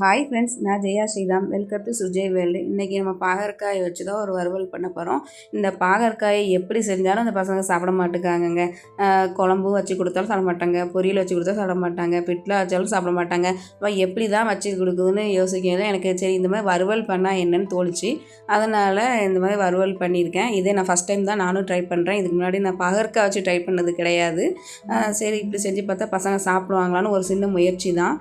Hi friends நான் Jaya Sriram. Welcome to Sujay world இன்றைக்கி நம்ம பாகற்காயை வச்சு தான் ஒரு வறுவல் பண்ண போகிறோம் இந்த பாகற்காயை எப்படி செஞ்சாலும் அந்த பசங்க சாப்பிட மாட்டேங்காங்கங்க குழம்பு வச்சு கொடுத்தாலும் சாப்பிட மாட்டாங்க. பொரியல் வச்சு கொடுத்தாலும் சாப்பிட மாட்டாங்க. பிட்டில் வச்சாலும் சாப்பிட மாட்டாங்க. அப்போ எப்படி தான் வச்சு கொடுக்குதுன்னு யோசிக்கிறது எனக்கு சரி இந்த மாதிரி வறுவல் பண்ணால் என்னன்னு தோணுச்சு. அதனால் இந்த மாதிரி வறுவல் பண்ணியிருக்கேன். இதே நான் ஃபஸ்ட் டைம் தான் நானும் ட்ரை பண்ணுறேன் இதுக்கு முன்னாடி நான் பாகற்காய் வச்சு ட்ரை பண்ணது கிடையாது. சரி இப்படி செஞ்சு பார்த்தா பசங்க சாப்பிடுவாங்களான்னு ஒரு சின்ன முயற்சி தான்.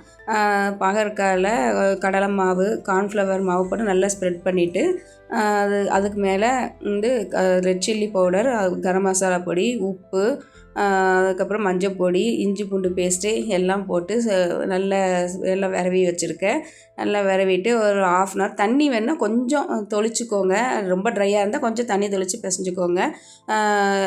பாகற்காயில் கடலை மாவு கார்ன்ஃப்ளவர் மாவு போட்டு நல்லா ஸ்ப்ரெட் பண்ணிவிட்டு அது அதுக்கு மேலே வந்து red chilli powder garam masala பொடி உப்பு அதுக்கப்புறம் மஞ்சள் பொடி இஞ்சி பூண்டு பேஸ்ட்டு எல்லாம் போட்டு ச- நல்லா எல்லாம் விரவி வச்சுருக்கேன். நல்லா விரவிட்டு ஒரு ஆஃப் அன் ஹவர் தண்ணி வேணால் கொஞ்சம் தொளிச்சுக்கோங்க. ரொம்ப ட்ரையாக இருந்தால் கொஞ்சம் தண்ணி தெளித்து பிசைஞ்சுக்கோங்க.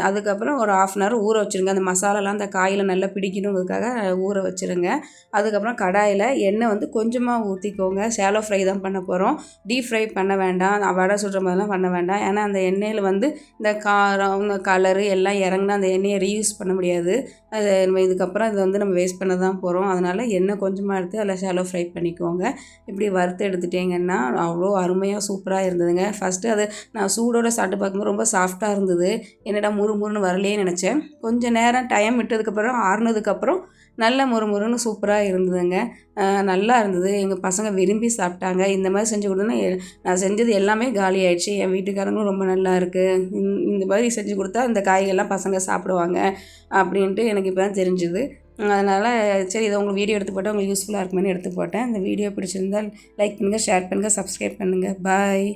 அதுக்கப்புறம் ஒரு ஆஃப் அன் ஹவர் ஊற வச்சுருங்க. அந்த மசாலாலாம் அந்த காயில் நல்லா பிடிக்கணுங்கிறதுக்காக ஊற வச்சுருங்க. அதுக்கப்புறம் கடாயில் எண்ணெய் வந்து கொஞ்சமாக ஊற்றிக்கோங்க சேலோ ஃப்ரை தான் பண்ண போகிறோம் டீப் ஃப்ரை பண்ண வேண்டாம். வடை சுடுற மாதிரிலாம் பண்ண வேண்டாம். ஏன்னா அந்த எண்ணெயில் வந்து இந்த காரம் இந்த கலரு எல்லாம் இறங்குனா அந்த எண்ணெயை ரீயூஸ் பண்ண முடியாது. அது நம்ம இதுக்கப்புறம் இதை வந்து நம்ம வேஸ்ட் பண்ண தான் போகிறோம் அதனால் எண்ணெய் கொஞ்சமாக எடுத்து அதில் ஷாலோ ஃப்ரை பண்ணிக்கோங்க. இப்படி வறுத்து எடுத்துட்டிங்கன்னா அவ்வளோ அருமையாக சூப்பராக இருந்ததுங்க. ஃபஸ்ட்டு அது நான் சூடோட சாப்பிட்டு பார்க்கும்போது ரொம்ப சாஃப்டாக இருந்தது. என்னடா முறு முறுன்னு வரலையே நினச்சேன். கொஞ்சம் நேரம் டைம் விட்டதுக்கப்புறம் ஆறுனதுக்கப்புறம் நல்ல முறுமுறுன்னு சூப்பராக இருந்ததுங்க. நல்லா இருந்தது. எங்கள் பசங்க விரும்பி சாப்பிட்டாங்க. இந்த மாதிரி செஞ்சு கொடுத்தோன்னா நான் செஞ்சது எல்லாமே காலி ஆயிடுச்சு என் வீட்டுக்காரங்களும் ரொம்ப நல்லா இருக்குது இந்த- மாதிரி செஞ்சு கொடுத்தா இந்த காய்கள்லாம் பசங்க சாப்பிடுவாங்க அப்படின்ட்டு எனக்கு இப்போ தான் தெரிஞ்சுது. அதனால் சரி இதை உங்களுக்கு வீடியோ எடுத்து போட்டால் உங்களுக்கு யூஸ்ஃபுல்லாக இருக்குமேனு எடுத்து போட்டேன். இந்த வீடியோ பிடிச்சிருந்தால் லைக் பண்ணுங்கள் ஷேர் பண்ணுங்கள் சப்ஸ்கிரைப் பண்ணுங்கள் பாய்